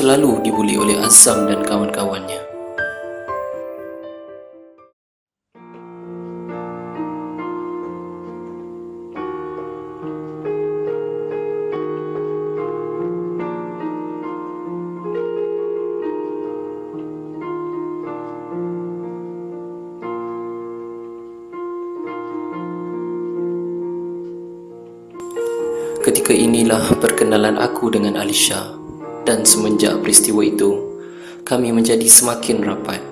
selalu dibuli oleh Azam dan kawan-kawannya. Ketika inilah perkenalan aku dengan Alisha dan semenjak peristiwa itu, kami menjadi semakin rapat.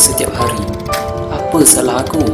Setiap hari. Apa salah aku?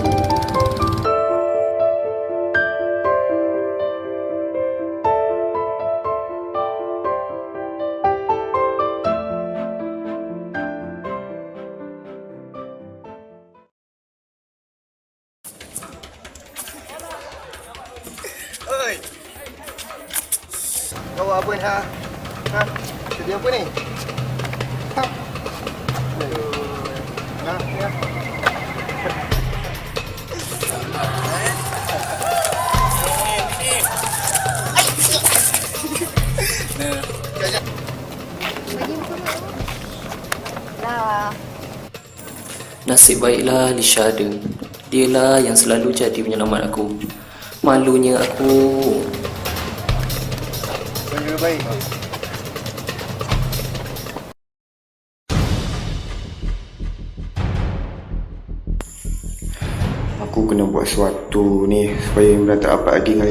Nasib baiklah Lisha ada. Dialah yang selalu jadi penyelamat aku. Malunya aku. Juga baik. Aku kena buat sesuatu ni supaya Imran tak dapat lagi dengan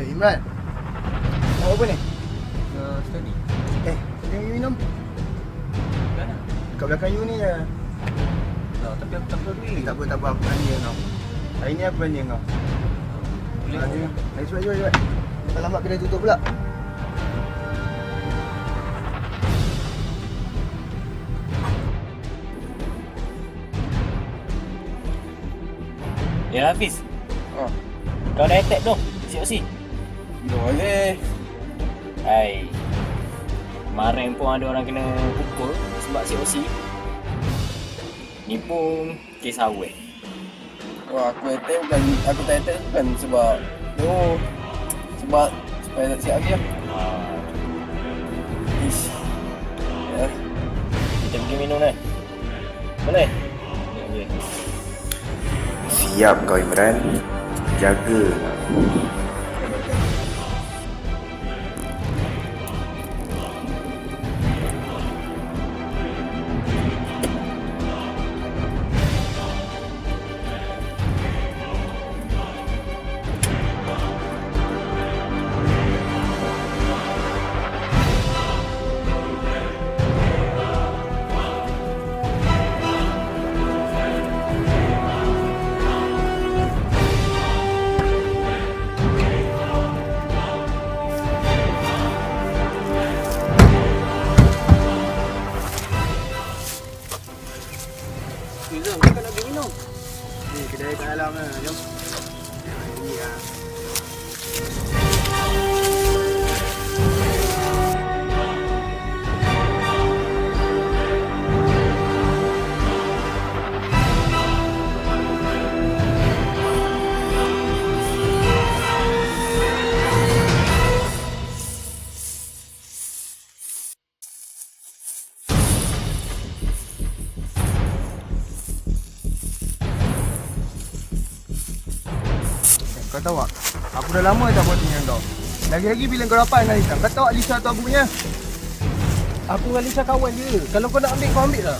Lisha. Imran. Mau apa ni? Uh, study. Eh, yang you minum? Kan? Kat belakang you ni je. Tak, tapi aku tak perlu Eh, duit. tak apa, tak apa. Aku belanja kau. Hari ni aku belanja kau. Boleh. Belanja. Hai, cepat, cepat, cepat. Tak lambat kedai tutup pula. Ya Hafiz Oh. Kau dah attack tu COC Boleh. Hai Kemarin pun ada orang kena pukul Sebab COC Ni pun kes awet Wah, aku attack bukan aku tak attack bukan sebab tu sebab supaya tak siap lagi lah. ha, Ish. Ya. Kita pergi minum ni Boleh? Ya, ya. Siap kau Imran Jaga dah lama tak buat dengan kau. Lagi-lagi bila kau rapat dengan Lisa. Kau tahu tak Lisa tu aku punya? Aku dengan Lisa kawan je. Kalau kau nak ambil, kau ambil lah.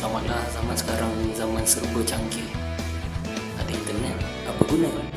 selamatlah zaman sekarang zaman serba canggih ada internet apa guna?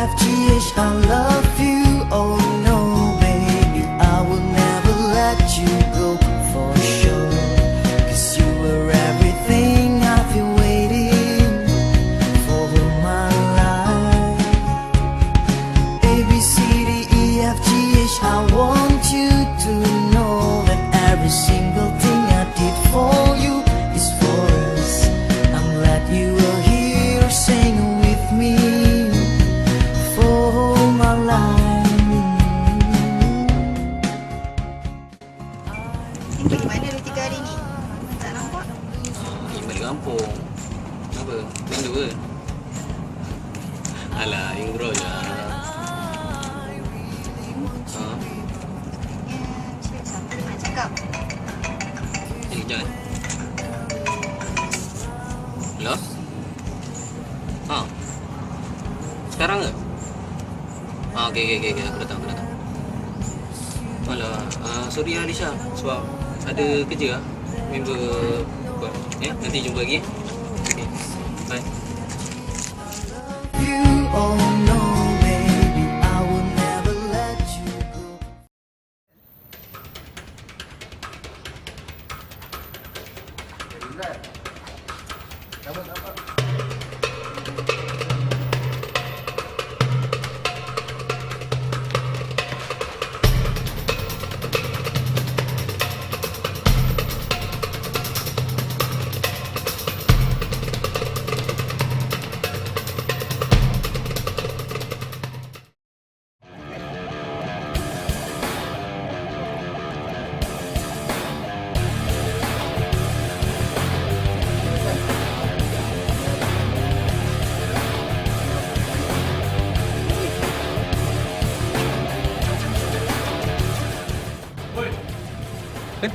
have to ish our love. okay, okay, okay, aku datang aku datang. Wala, uh, ah, sorry ah, Alisha sebab ada kerja ah. Member buat ya, nanti jumpa lagi. Eh.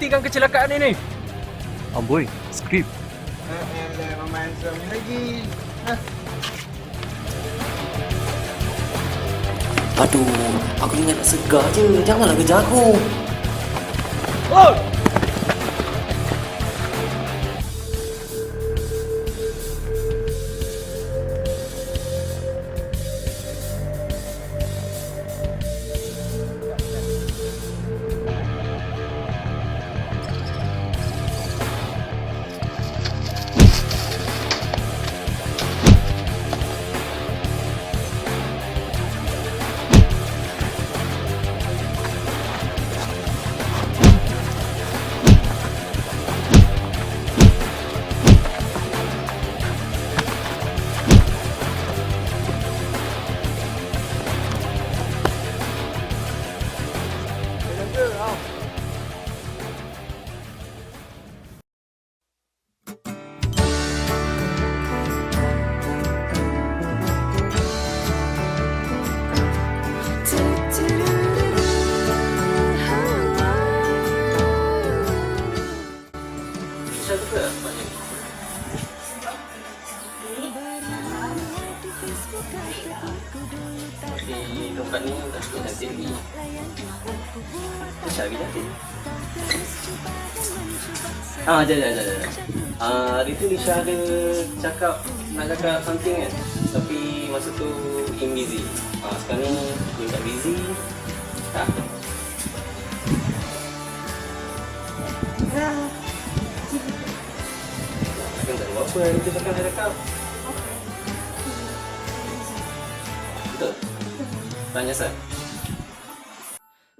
menghentikan kecelakaan ini. Amboi, skrip. Aduh, aku ingat nak segar je. Janganlah kejar aku. Oh! Tak tahu lagi nanti lagi jatuh Ah, jap, jap, jap ah, Hari tu Lisha ada cakap Nak cakap something kan? Tapi masa tu in busy. Ah, Sekarang ni dia tak busy Tak Tak tahu apa hari tu cakap Tak tahu Betul? Tanya Sat.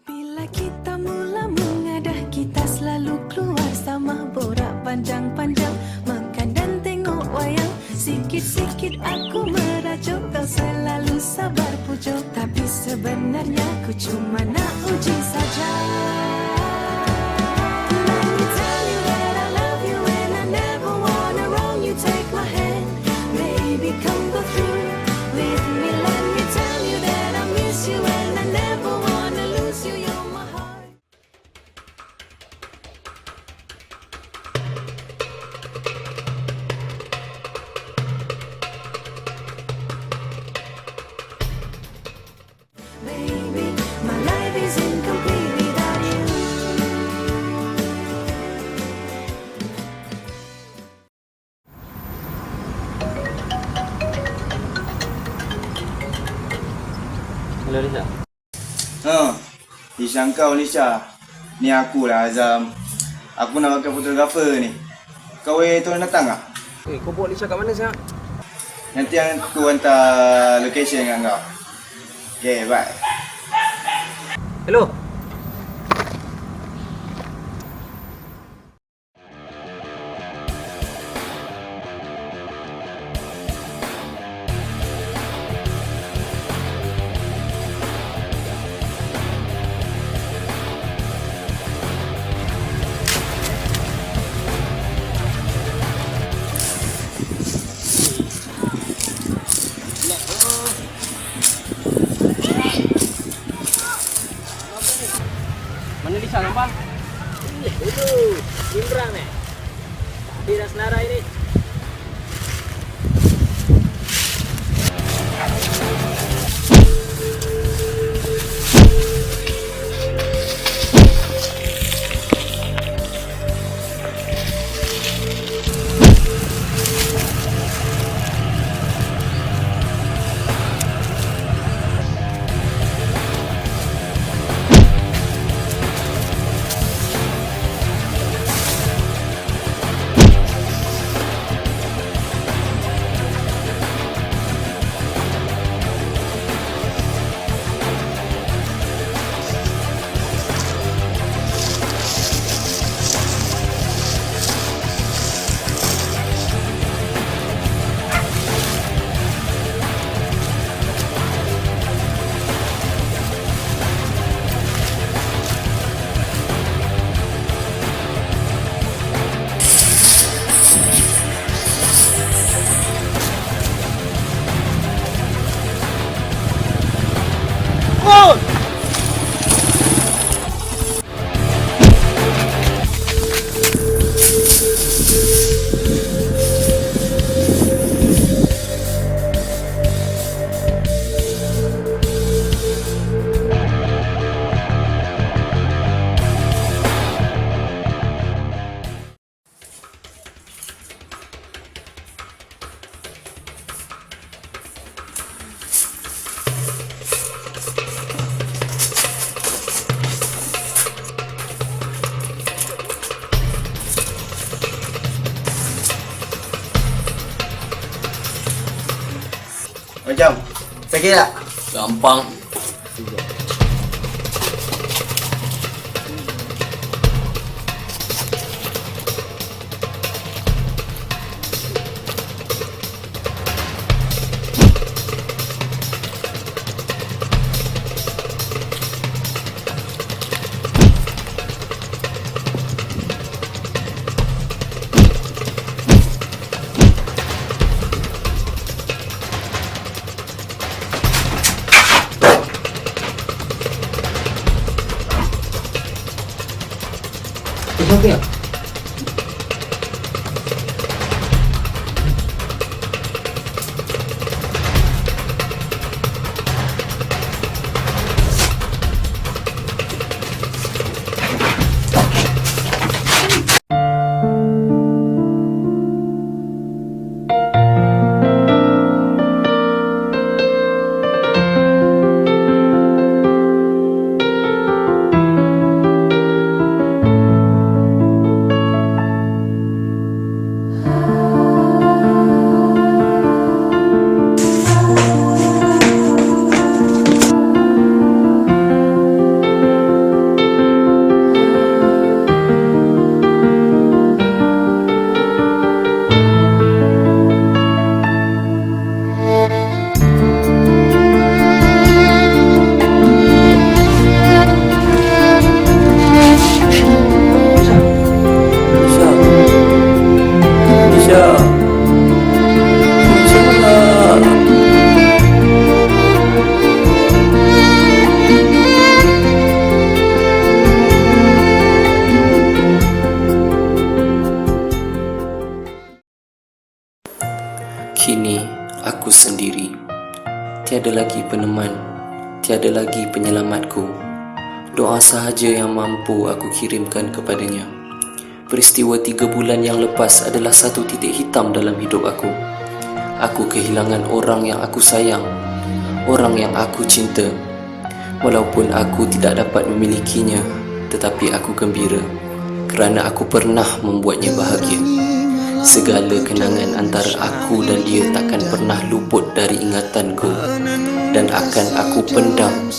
Bila kita mula mengadah Kita selalu keluar sama Borak panjang-panjang. Makan dan tengok wayang Sikit-sikit aku merajuk. Kau selalu sabar pujuk. Tapi sebenarnya ku cuma nak uji saja Lisha kau Lisha. Ni aku lah Azam. Aku nak pakai fotografer ni. Kau boleh tolong datang tak? Eh, kau bawa Lisa kat mana siap? Nanti aku hantar location dengan kau. Okay, bye. Hello. Sakit tak? Gampang. Sahaja yang mampu aku kirimkan kepadanya. Peristiwa tiga bulan yang lepas adalah satu titik hitam dalam hidup aku. Aku kehilangan orang yang aku sayang Orang yang aku cinta. Walaupun aku tidak dapat memilikinya Tetapi aku gembira Kerana aku pernah membuatnya bahagia Segala kenangan antara aku dan dia takkan pernah luput dari ingatanku. Dan akan aku pendam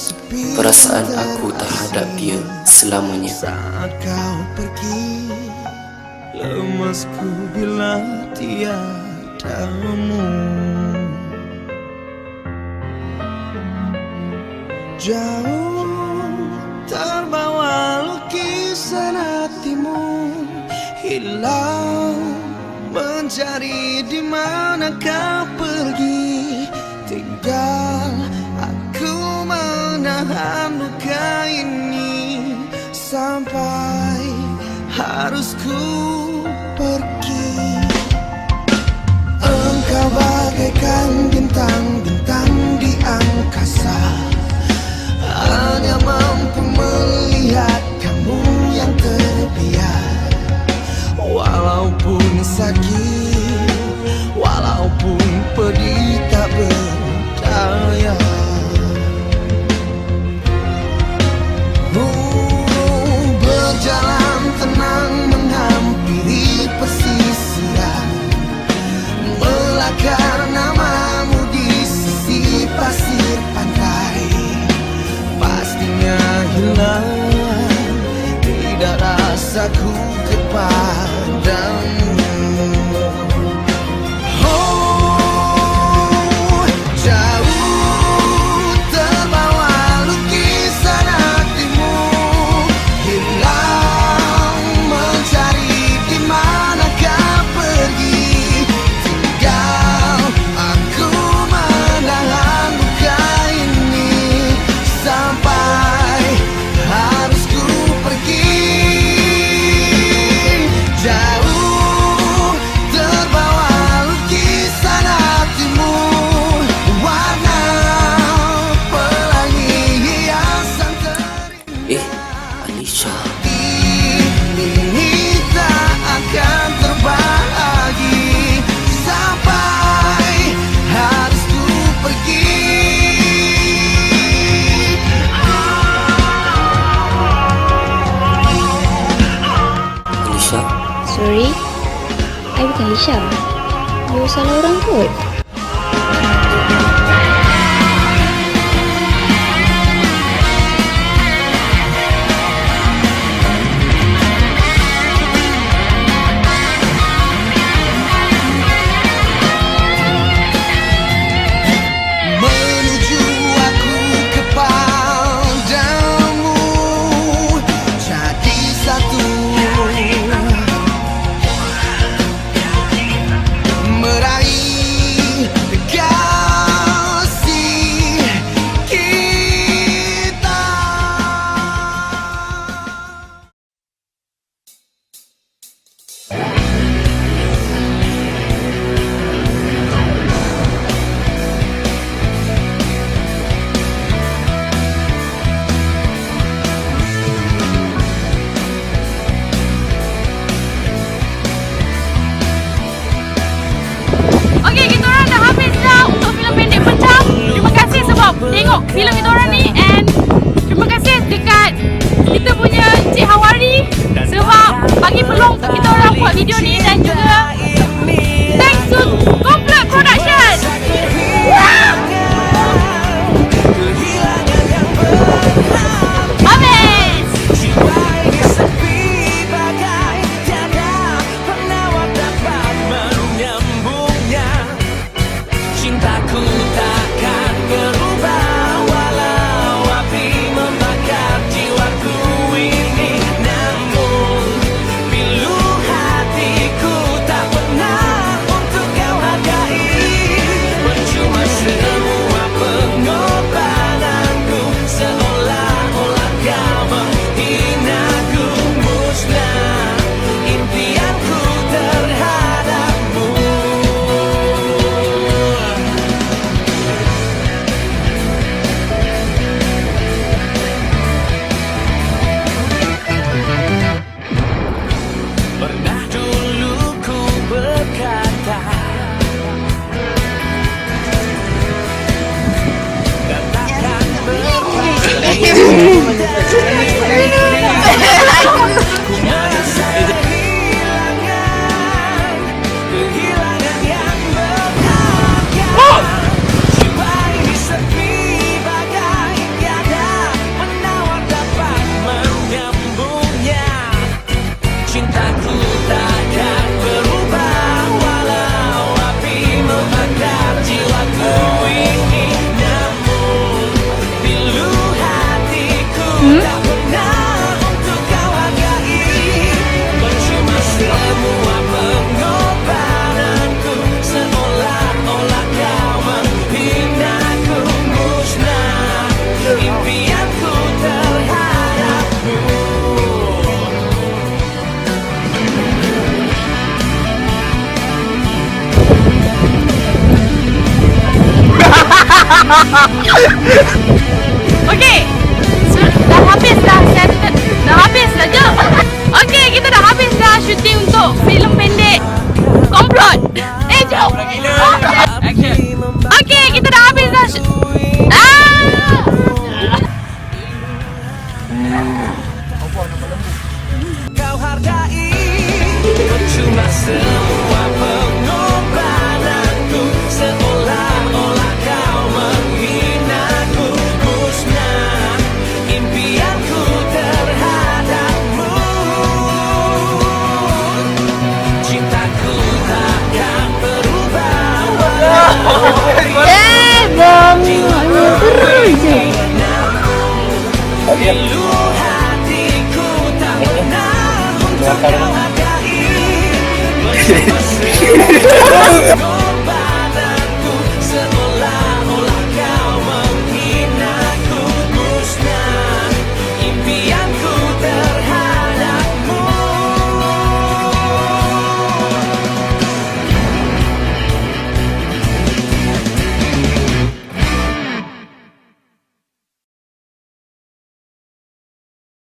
perasaan aku terhadap dia selamanya. Saat kau pergi Lemasku bila tiadamu Jauh terbawa lukisan hatimu Hilang mencari di mana kau pergi. Tinggal aku menahan luka ini Sampai harus ku pergi. Engkau bagaikan bintang-bintang kepadamu Oh, tengok filem kita orang ni and terima kasih dekat kita punya Cik Hawari sebab bagi peluang untuk kita orang buat video ni dan juga thanks to Okey. Dah habis dah standard. Dah habis dah Jom. Okey, kita dah habis dah shooting untuk filem pendek. Komplot.